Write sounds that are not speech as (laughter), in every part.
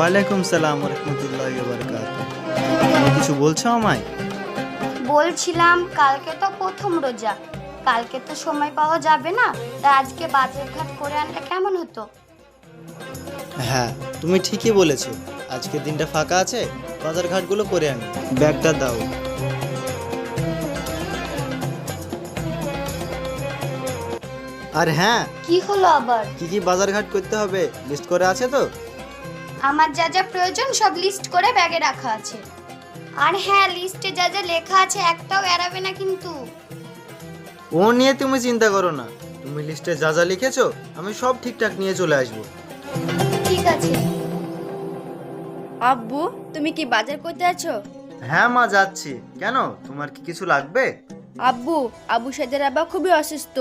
ওয়ালাইকুম সালাম রহমতুল্লাহ বারকাত কিছু বলছো আমায়? বলছিলাম কালকে তো প্রথম রোজা। কালকে তো সময় পাওয়া যাবে না তাই আজকে বাজার ঘাট করে আনলে কেমন হতো? হ্যাঁ তুমি ঠিকই বলেছ। আজকে দিনটা ফাঁকা আছে বাজার ঘাটগুলো করে আনি। ব্যাগটা দাও। আর হ্যাঁ কি হলো আবার? কি কি বাজার ঘাট করতে হবে? লিস্ট করে আছে তো? আমার যা যা প্রয়োজন সব লিস্ট করে ব্যাগে রাখা আছে। আর হ্যাঁ লিস্টে যা যা লেখা আছে একটাও এড়াবে না কিন্তু। ও নিয়ে তুমি চিন্তা করো না। তুমি লিস্টে যা যা লিখেছো আমি সব ঠিকঠাক নিয়ে চলে আসব। ঠিক আছে। আব্বু তুমি কি বাজার করতে আছো? হ্যাঁ মা যাচ্ছি। কেন? তোমার কি কিছু লাগবে? আব্বু আবু সাদের আব্বা খুবই অসুস্থ।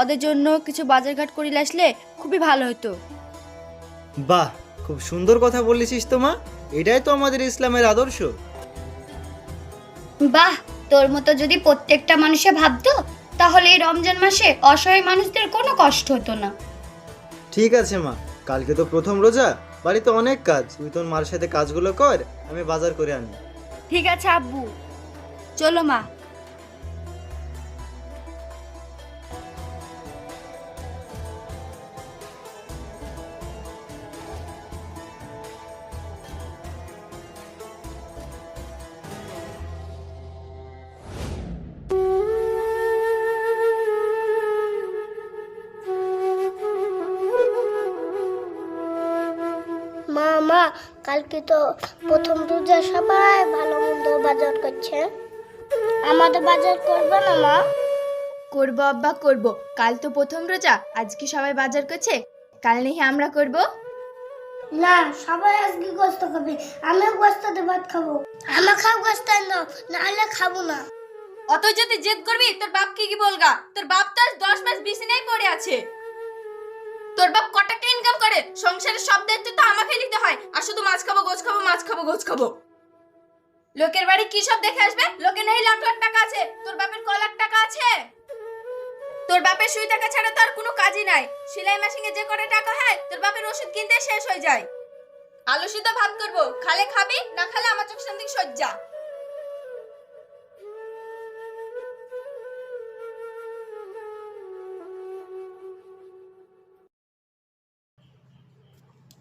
ওদের জন্য কিছু বাজারঘাট করিলে আসলে খুবই ভালো হতো। বাহ খুব সুন্দর কথা বলেছিস তো মা। এটাই তো আমাদের ইসলামের আদর্শ। বাহ তোর মতো যদি প্রত্যেকটা মানুষে ভাবতো তাহলে এই রমজান মাসে অসহায় মানুষদের কোনো কষ্ট হতো না। ঠিক আছে মা কালকে তো প্রথম রোজা বাড়িতে অনেক কাজ। তুই তোর মার সাথে কাজগুলো কর আমি বাজার করে আনি। ঠিক আছে আব্বু। চলো মা। কালকে তো প্রথম রোজা সবাই ভালো মন্দ বাজার করছে? আমাদের বাজার করবে না মা? করব আব্বা করব। কাল তো প্রথম রোজা আজকে সবাই বাজার করছে। কাল নেই আমরা করব? না সবাই আজকে গোস্ত খাবে। আমিও গোস্ততে ভাত খাব। আমি খাও গোস্ত দাও নাহলে খাব না। অত যদি জেদ করবি তোর বাপ কি কি বলগা? তোর বাপ তো দশ মাস বিছানায় পড়ে আছে। তোর বাপ ক টাকা ইনকাম করে? সংসারের সব দায়িত্ব তো আমাকে নিতে হয়। আর শুধু মাছ খাব, গোছ খাব, মাছ খাব, গোছ খাব। লোকের বাড়ি কি সব দেখে আসবে? লোকে নেই লাখ লাখ টাকা আছে। তোর বাপের ক লাখ টাকা আছে। তোর বাপের সুই টাকা ছাড়া তো আর কোনো কাজই নাই। সেলাই মেশিনে যে করে টাকা হয়, তোর বাপের ওষুধ কিনতে শেষ হয়ে যায়। আলু সিদ্ধ ভাত করব। খালে খাবি, না খালে আমার চোখ সামনে সজ্জা।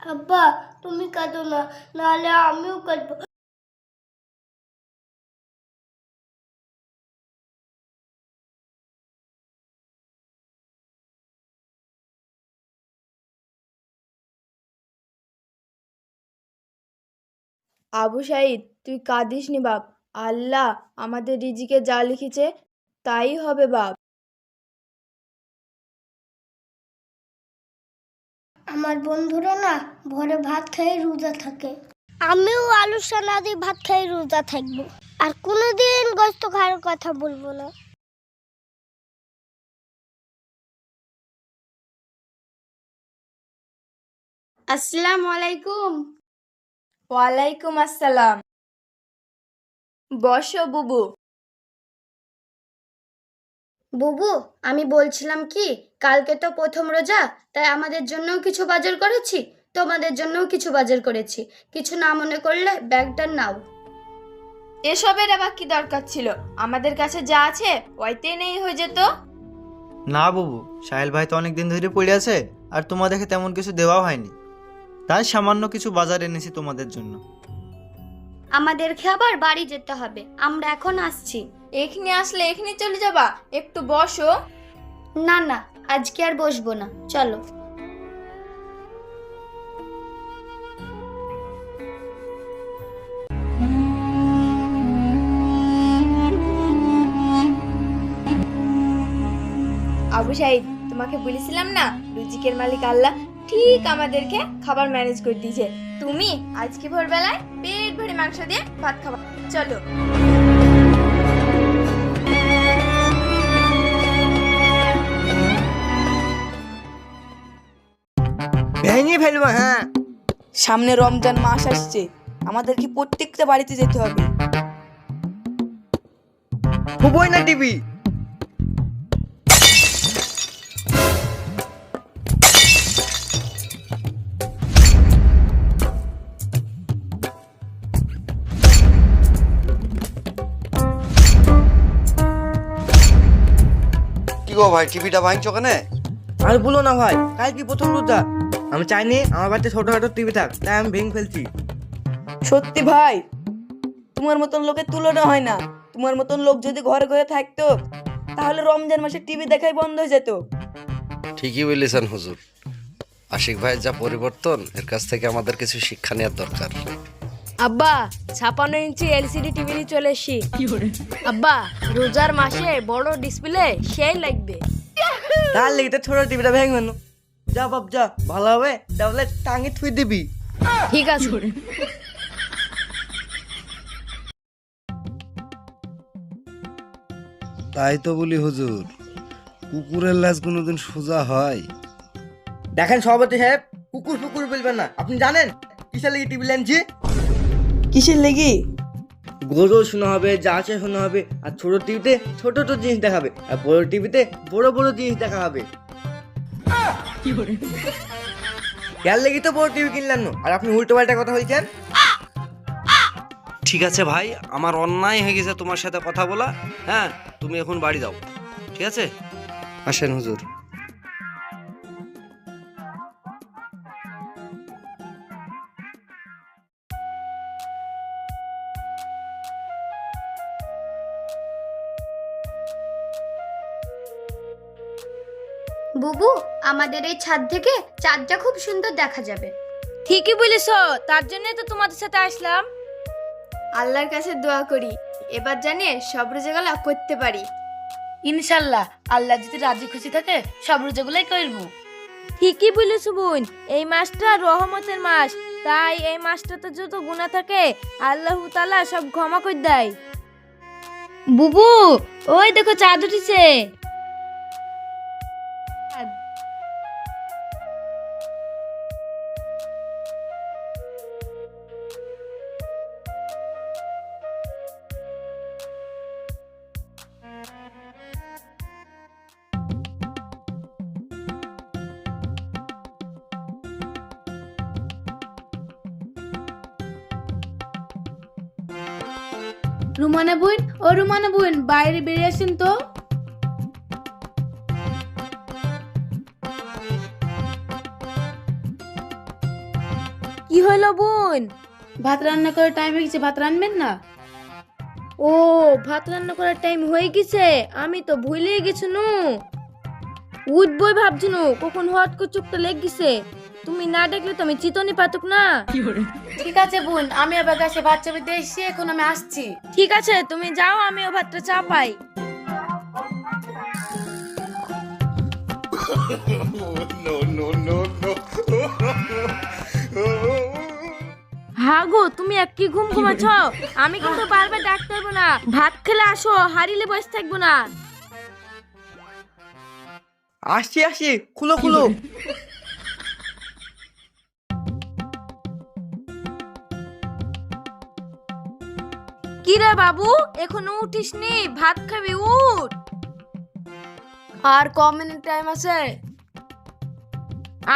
আব্বা, তুমি কাঁদো না, নাহলে আমিও কাঁদবো। আবু সাইদ, তুই কাঁদিস নি বাপ। আল্লাহ আমাদের রিজিকে যা লিখেছে, তাই হবে বাপ। আমার বন্ধুরা না ভোরে ভাত খেয়ে রোজা থাকে। আমিও আলু সানা দিয়ে ভাত খেয়ে রোজা থাকব। আর কোনোদিন গোস্ত খাওয়ার কথা বলব না। আসসালামু আলাইকুম। ওয়ালাইকুম আসসালাম। বসো বুবু। বুবু আমি বলছিলাম কি কালকে তো প্রথম রোজা তাই আমাদের জন্যও কিছু বাজার করেছি তোমাদের জন্যও কিছু বাজার করেছি। কিছু না মনে করলে ব্যাগটা নাও। এসবের আবার কি দরকার ছিল? আমাদের কাছে যা আছে ওইতে নেই হয়ে যেত। না বাবু সাহেল ভাই তো অনেক দিন ধরে পড়ে আছে আর তোমাদেরকে তেমন কিছু দেওয়াও হয়নি। তাই সামান্য কিছু বাজার এনেছি তোমাদের জন্য। আমাদেরকে আবার বাড়ি যেতে হবে। আমরা এখন আসছি। এখানে আসলে এখানে চলে যাবা। একটু বসো। না না আজকে আর বসবো না। চলো। আবু সাইদ তোমাকে বলেছিলাম না রুজিকের মালিক আল্লাহ ঠিক আমাদেরকে খাবার ম্যানেজ করে দিয়েছে। তুমি আজকে ভোরবেলায় পেট ভরে মাংস দিয়ে ভাত খাবা। চলো। ভেঙে ফেলব হ্যাঁ। সামনে রমজান মাস আসছে আমাদের কি প্রত্যেকটা বাড়িতে যেতে হবে। হবই না টিভি? কি গো ভাই টিভিটা ভাঙছো কেন? আর বলো না ভাই কালকে প্রথম রোজা। আমি চাইনি আমার বাড়িতে ছোটখাটো টিভি থাক তাই আমি ভেঙে ফেলছি। সত্যি ভাই তোমার মতন লোকের তুলনা হয় না। তোমার মতন লোক যদি ঘরে ঘরে থাকতো তাহলে রমজান মাসে টিভি দেখাই বন্ধ হয়ে যেত। ঠিকই বলেছেন হুজুর। আশিক ভাইয়ের যা পরিবর্তন এর কাছ থেকে আমাদের কিছু শিক্ষা নেওয়ার দরকার। আব্বা ছাপান্ন ইঞ্চি এলসিডি টিভি নিয়ে চলে এসছি। আব্বা রোজার মাসে বড় ডিসপ্লে সেই লাগবে। তার লেগে তো ছোট টিভিটা ভেঙে যা বাপ যা। ভালো হবে তাহলে টাঙে থুই দিবি। ঠিক আছে। (laughs) তাই তো বলি হুজুর কুকুরের লাশ কোনোদিন সোজা হয়। দেখেন সভাপতি সাহেব কুকুর ফুকুর বলবেন না। আপনি জানেন কিসের লেগে টিভি লেনছি কিসের লেগে? গরু শোনা হবে যা আছে শোনা হবে আর ছোট টিভিতে ছোট ছোট জিনিস দেখাবে আর বড় টিভিতে বড় বড় জিনিস দেখা হবে। ইয়ার লেগে তো বড় টিভি কিনলেন না। আর আপনি উল্টো পাল্টা কথা বলছেন? ঠিক আছে ভাই আমার অন্যায় হয়ে গেছে তোমার সাথে কথা বলা। হ্যাঁ তুমি এখন বাড়ি যাও। ঠিক আছে? আসেন হুজুর। বুবু আমাদের এই ছাদ থেকে চাঁদটা খুব সুন্দর দেখা যাবে। ঠিকই বলেছ তার জন্য তো তোমাদের সাথে আসলাম। আল্লাহর কাছে দোয়া করি এবার জানিয়ে সব রোজাগুলা করতে পারি। ইনশাল্লাহ আল্লাহ যদি রাজি খুশি থাকে সব রোজাগুলাই করব। ঠিকই বলেছ বোন এই মাসটা রহমতের মাস তাই এই মাসটাতে যত গুণা থাকে আল্লাহ তাআলা সব ক্ষমা করে দেয়। বুবু ওই দেখো চাঁদ উঠেছে। রুমানা বোন ও রুমানা বোন বাইরে বেরিয়ে আসেন তো। কি হলো বোন? ভাত রান্না করার টাইম হয়ে গেছে ভাত রান্নবেন না? ও ভাত রান্না করার টাইম হয়ে গেছে আমি তো ভুলে গেছি নু। উঠবই ভাবছি নু কখন হট করে চোখটা লেগ গেছে। তুমি না দেখলে তো আমি চিতনি পাতুক না। ঠিক আছে বোন আমি আবার গাছে ভাত চাপিতে এসেছি এখন আমি আসছি। ঠিক আছে তুমি যাও আমি ও ভাতটা চা পাই। হ্যাঁ গো তুমি এক কি ঘুম ঘুমাচ্ছ? আমি কিন্তু বারবার ডাকতে পারব না। ভাত খেলে আসো হারিলে বসে থাকব না। আসছি আসছি খুলো খুলো। কি রে বাবু এখনও উঠিসনি? ভাত খাবি উঠ। আর ক মিনিট টাইম আছে?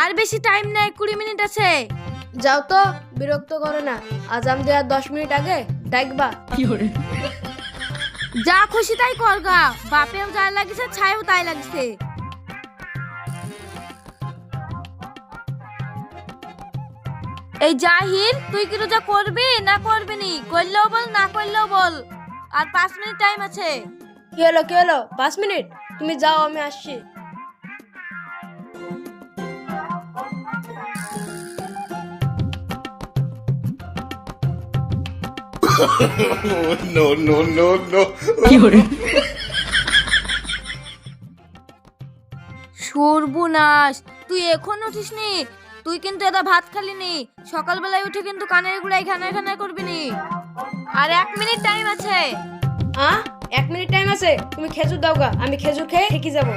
আর বেশি টাইম নাই কুড়ি মিনিট আছে। যাও তো বিরক্ত করো না। আজাম দেওয়ার দশ মিনিট আগে ডাকবা। যা খুশি তাই কর গা। বাপেও যা লাগিছে ছায়ও তাই লাগছে। এই জাহির তুই কি রোজা করবি না করবি নি করলেও বল না করলেও বল। আর পাঁচ মিনিট টাইম আছে। কি হলো কি হলো? পাঁচ মিনিট? তুমি যাও আমি আসছি। সর্বনাশ। তুই এখন উঠিসনি? তুই কিন্তু এটা ভাত খালি নি সকালবেলায় উঠে কিন্তু কানের গুড়াই খানা খানা করবি নি আর এক মিনিট টাইম আছে। হ্যাঁ এক মিনিট টাইম আছে? তুমি খেজুর দাও গা। আমি খেজুর খেয়ে থেকে যাব।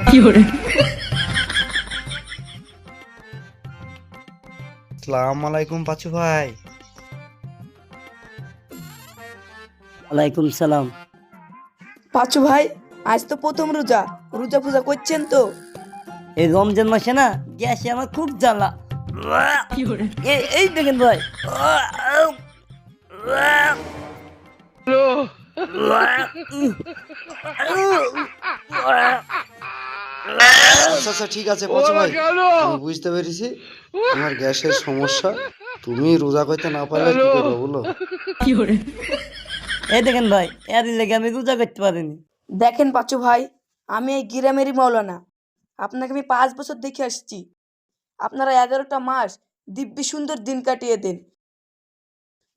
সালাম আলাইকুম পাচু ভাই। ওয়ালাইকুম সালাম। পাঁচু ভাই আজ তো প্রথম রোজা। রোজা পূজা করছেন তো? এই রমজান মাসে না গ্যাসে আমার খুব জ্বালা। এই দেখেন ভাই আচ্ছা আচ্ছা ঠিক আছে পচু ভাই। আমি বুঝতে পেরেছি আমার গ্যাসের সমস্যা। তুমি রোজা করতে না পারলে কি করব বলো? এই দেখেন ভাই এর লেগে আমি রোজা করতে পারিনি। দেখেন পাচু ভাই আমি এই গ্রামেরই মৌলানা। আপনাকে আমি পাঁচ বছর দেখে আসছি। আপনারা এগারোটা মাস দিব্যি সুন্দর দিন কাটিয়ে দেন।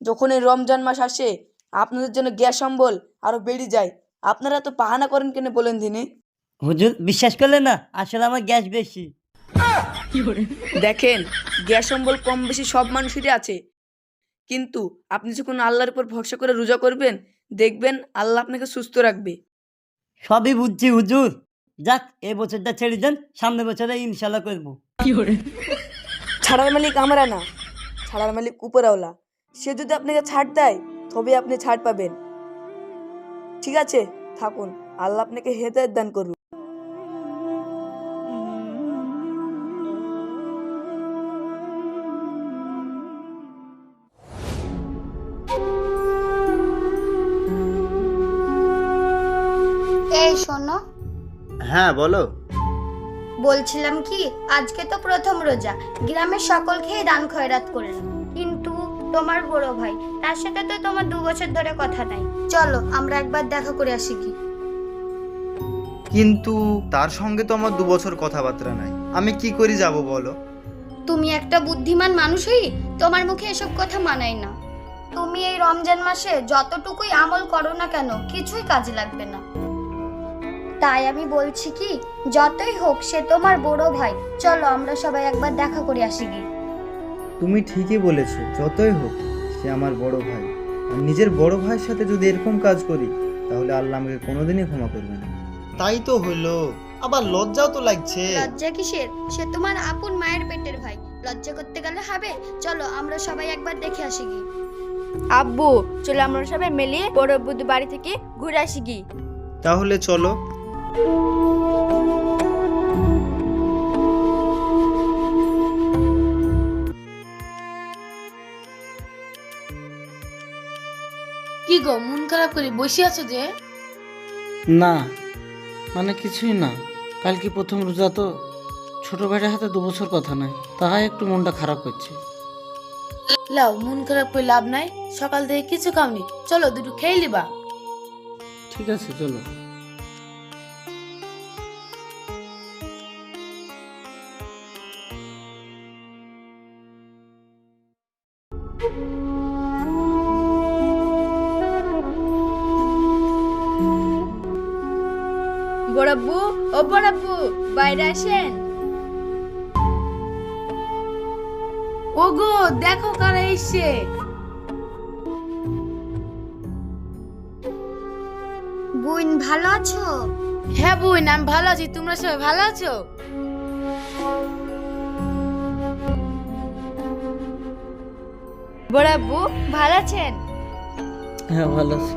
যখন এই রমজান মাস আসে আপনাদের জন্য গ্যাস অম্বল আরও বেড়ে যায়। আপনারা তো পাহানা করেন কেন বলেন দিনে? হুজুর বিশ্বাস করলে না আসলে আমার গ্যাস বেশি। দেখেন গ্যাস অম্বল কম বেশি সব মানুষেরই আছে। কিন্তু আপনি যখন আল্লাহর উপর ভরসা করে রোজা করবেন দেখবেন আল্লাহ আপনাকে সুস্থ রাখবে। সবই বুঝছি হুজুর। যাক এই বছরটা ছেড়ে দেন সামনে বছরে ইনশাল্লাহ করব। ছাড়ার মালিক আমরা না। ছাড়ার মালিক উপরাওলা সে যদি আপনাকে ছাড় দেয় তবে আপনি ছাড় পাবেন। ঠিক আছে থাকুন। আল্লাহ আপনাকে হেদায়ত দান করুন এই শোনো। হ্যাঁ বলো। বলছিলাম কি আজকে তো প্রথম রোজা। গ্রামের সকল খেয়ে দান খয়রাত করলাম কিন্তু তোমার বড় ভাই তার সাথে তো তোমার দু বছর ধরে কথা নাই। চলো আমরা একবার দেখা করে আসি কি। কিন্তু তার সঙ্গে তো আমার দু বছর কথাবার্তা নাই। আমি কি করি যাব বলো? তুমি একটা বুদ্ধিমান মানুষই তোমার মুখে এসব কথা মানায় না। তুমি এই রমজান মাসে যতটুকুই আমল করো না কেন কিছুই কাজে লাগবে না। তাই আমি বলছি কি যতই হোক সে তোমার বড় ভাই। চলো আমরা সবাই একবার দেখা করে আসি। কি তুমি ঠিকই বলেছ যতই হোক সে আমার বড় ভাই। আর নিজের বড় ভাইয়ের সাথে যদি এরকম কাজ করি তাহলে আল্লাহ আমাকে কোনোদিনই ক্ষমা করবে না। তাই তো হইল। আবার লজ্জাও তো লাগছে। লজ্জা কিসের? সে তোমার আপন মায়ের পেটের ভাই। লজ্জা করতে গেলে হবে? চলো আমরা সবাই একবার দেখে আসি। কি আব্বু চলো আমরা সবাই মিলিয়ে বড় বুদ্ধ বাড়ি থেকে ঘুরে আসি। কি তাহলে চলো। কি গো মন খারাপ করে বসে আছো যে? না মানে কিছুই না। কালকে প্রথম রোজা তো ছোট ভাইটার হাতে দু বছর কথা নাই তাই একটু মনটা খারাপ করছে। লাও মন খারাপ করে লাভ নাই সকাল থেকে কিছু খাওনি। চলো দুটো খেয়ে লিবা ঠিক আছে চলো। এসছে বোন ভালো আছো? হ্যাঁ বোন আমি ভালো আছি। তোমরা সবাই ভালো আছো? বড়াব্বু ভালো আছেন? হ্যাঁ ভালো আছি।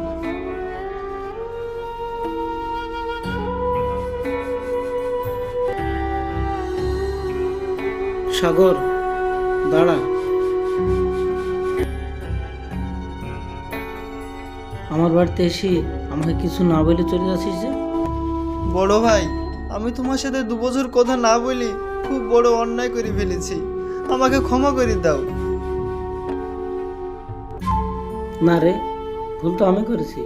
সাগর দাঁড়া। আমার বাড়িতে এসে আমাকে কিছু না বলে চলে যাচ্ছিস যে? বড় ভাই আমি তোমার সাথে দু বছর কথা না বলি খুব বড় অন্যায় করে ফেলেছি। আমাকে ক্ষমা করে দাও। না রে ভুল তো আমি করেছি।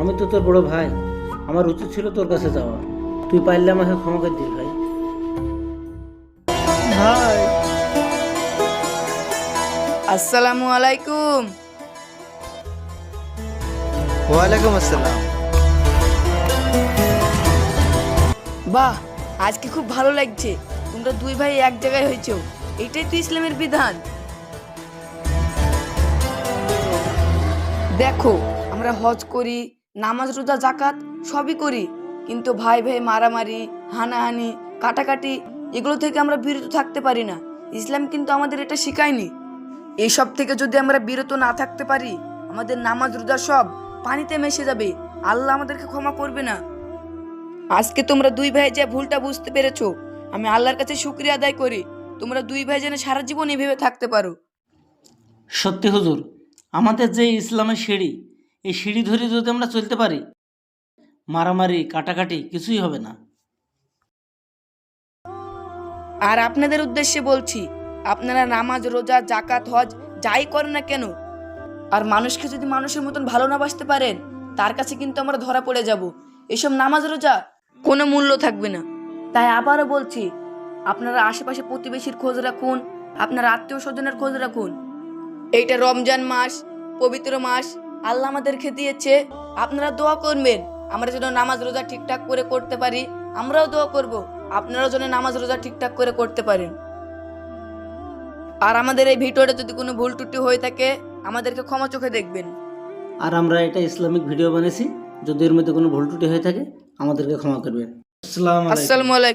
আমি তো তোর বড় ভাই। আমার উচিত ছিল তোর কাছে যাওয়া। তুই পারলে আমাকে ক্ষমা করে দিস ভাই। ভাই। আসসালামু আলাইকুম। ওয়ালাইকুম আসসালাম। বাহ, আজকে খুব ভালো লাগছে। তোমরা দুই ভাই এক জায়গায় হয়েছো। এটাই তো ইসলামের বিধান। দেখো, আমরা হজ করি, নামাজ, রোজা জাকাত সবই করি। কিন্তু ভাই ভাই মারামারি, হানাহানি, কাটাকাটি, এগুলো থেকে আমরা বিরত থাকতে পারি না। ইসলাম কিন্তু আমাদের এটা শেখায়নি। এইসব থেকে যদি আমরা বিরত না থাকতে পারি, আমাদের নামাজ, রোজা সব পানিতে মিশে যাবে। আল্লাহ আমাদেরকে ক্ষমা করবে না। আজকে তোমরা দুই ভাই যে ভুলটা বুঝতে পেরেছ আমি আল্লাহর কাছে শুক্রিয়া আদায় করি। তোমরা দুই ভাই যেন সারা জীবন এভাবে থাকতে পারো। সত্যি হুজুর আমাদের যে ইসলামের সিঁড়ি এই সিঁড়ি ধরে যদি আমরা চলতে পারি মারামারি কাটাকাটি কিছুই হবে না। আর আপনাদের উদ্দেশ্যে বলছি আপনারা নামাজ রোজা জাকাত হজ যাই করেন না কেন আর মানুষকে যদি মানুষের মতন ভালো না বাসতে পারেন, তার কাছে কিন্তু আমরা ধরা পড়ে যাব। এসব নামাজ রোজা কোনো মূল্য থাকবে না। তাই আবারও বলছি, আপনারা আশেপাশে প্রতিবেশীর খোঁজ রাখুন, আপনার আত্মীয় স্বজনের খোঁজ রাখুন। এইটা রমজান মাস, পবিত্র মাস, আল্লাহ আমাদেরকে দিয়েছে আপনারা দোয়া করবেন, আমরা যেন নামাজ রোজা ঠিকঠাক করে করতে পারি, আমরাও দোয়া করব, আপনারাও যেন নামাজ রোজা ঠিকঠাক করে করতে পারেন। আর আমাদের এই ভিডিওটা যদি কোনো ভুল ত্রুটি হয়ে থাকে আমাদেরকে ক্ষমা চোখে দেখবেন। আর আমরা এটা ইসলামিক ভিডিও বানিয়েছি যদি এর মধ্যে কোনো ভুল ত্রুটি হয়ে থাকে আমাদেরকে ক্ষমা করবেন। আসসালামু আলাইকুম। আসসালামু আলাইকুম।